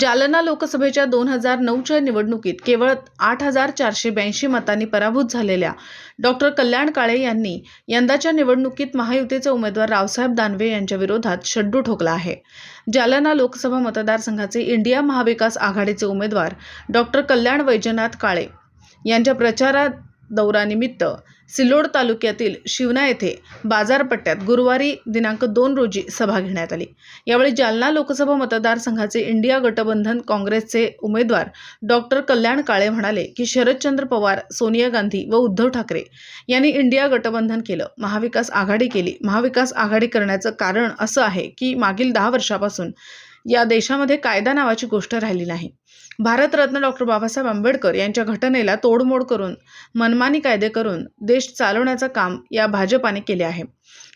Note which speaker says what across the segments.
Speaker 1: जालना लोकसभेच्या दोन हजार नऊच्या निवडणुकीत केवळ आठ हजार चारशे ब्याऐंशी मतांनी पराभूत झालेल्या डॉक्टर कल्याण काळे यांनी यंदाच्या निवडणुकीत महायुतीचे उमेदवार रावसाहेब दानवे यांच्या विरोधात शड्डू ठोकला आहे. जालना लोकसभा मतदारसंघाचे इंडिया महाविकास आघाडीचे उमेदवार डॉक्टर कल्याण वैजनाथ काळे यांच्या प्रचारात दौरानिमित्त सिल्लोड तालुक्यातील शिवना येथे बाजारपट्ट्यात गुरुवारी दिनांक दोन रोजी सभा घेण्यात आली. यावेळी जालना लोकसभा मतदारसंघाचे इंडिया गटबंधन काँग्रेसचे उमेदवार डॉक्टर कल्याण काळे म्हणाले की शरदचंद्र पवार सोनिया गांधी व उद्धव ठाकरे यांनी इंडिया गटबंधन केलं. महाविकास आघाडी केली. महाविकास आघाडी करण्याचं कारण असं आहे की मागील दहा वर्षापासून या देशामध्ये कायदा नावाची गोष्ट राहिली नाही. भारतरत्न डॉक्टर बाबासाहेब आंबेडकर यांच्या घटनेला तोडमोड करून मनमानी कायदे करून देश चालवण्याचं काम या भाजपाने केले आहे.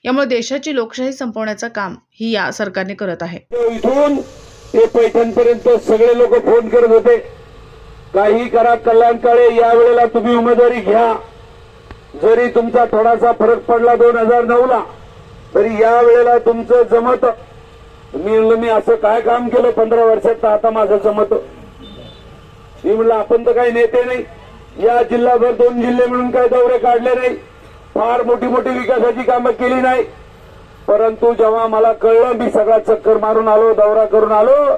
Speaker 1: यामुळे देशाची लोकशाही संपवण्याचं काम ही या सरकारने करत आहे.
Speaker 2: इथून ते पैठणपर्यंत सगळे लोक फोन करत होते. काही करा कल्याण काळे यावेळेला तुम्ही उमेदवारी घ्या. जरी तुमचा थोडासा फरक पडला दोन हजार नऊ ला तरी यावेळेला तुमचं जमत. मी मी असं काय काम केलं? पंधरा वर्षात आता माझं जमत. मी म्हणलं आपण तर काही नेते नाही. या जिल्हाभर दोन जिल्हे म्हणून काही दौरे काढले नाही. फार मोठी मोठी विकासाची कामं केली नाही. परंतु जेव्हा मला कळलं मी सगळा चक्कर मारून आलो दौरा करून आलो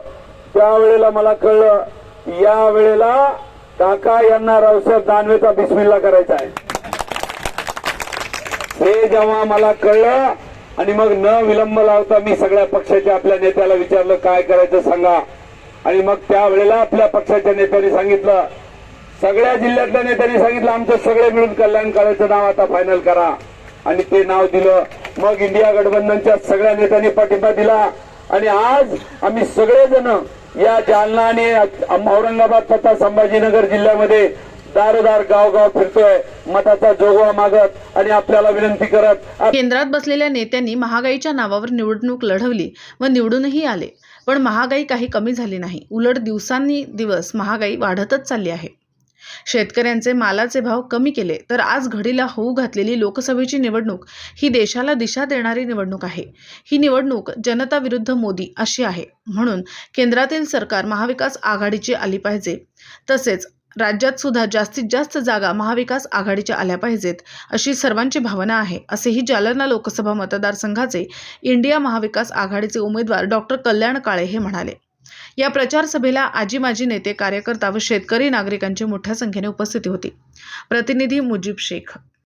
Speaker 2: त्यावेळेला मला कळलं या वेळेला काका यांना रावसाहेब दानवेचा बिस्मिल्ला करायचा आहे. हे जेव्हा मला कळलं आणि मग न विलंब लावता मी सगळ्या पक्षाच्या आपल्या नेत्याला विचारलं काय करायचं सांगा? आणि मग त्यावेळेला आपल्या पक्षाच्या नेत्यांनी सांगितलं सगळ्या जिल्ह्यातल्या नेत्यांनी सांगितलं आमचं सगळे मिळून कल्याणकाराचं नाव आता फायनल करा. आणि ते नाव दिलं. मग इंडिया गठबंधनच्या सगळ्या नेत्यांनी पाठिंबा दिला. आणि आज आम्ही सगळेजण या जालना आणि औरंगाबाद तथा संभाजीनगर जिल्ह्यामध्ये दारोदार गावगाव फिरतोय मताचा जोगवा मागत आणि आपल्याला विनंती करत
Speaker 1: केंद्रात बसलेल्या नेत्यांनी महागाईच्या नावावर निवडणूक लढवली व निवडूनही आले. पण महागाई काही कमी झाली नाही. उलट दिवसांनी दिवस महागाई वाढतच चालली आहे. शेतकऱ्यांचे मालाचे भाव कमी केले तर आज घडीला होऊ घातलेली लोकसभेची निवडणूक ही देशाला दिशा देणारी निवडणूक आहे. ही निवडणूक जनता विरुद्ध मोदी अशी आहे. म्हणून केंद्रातील सरकार महाविकास आघाडीची आली पाहिजे. तसेच राज्यात सुद्धा जास्तीत जास्त जागा महाविकास आघाडीच्या आल्या पाहिजेत अशी सर्वांची भावना आहे असेही जालना लोकसभा मतदारसंघाचे इंडिया महाविकास आघाडीचे उमेदवार डॉक्टर कल्याण काळे हे म्हणाले. या प्रचार सभेला आजी माजी नेते कार्यकर्ता व शेतकरी नागरिकांची मोठ्या संख्येने उपस्थिती होती. प्रतिनिधी मुजीब शेख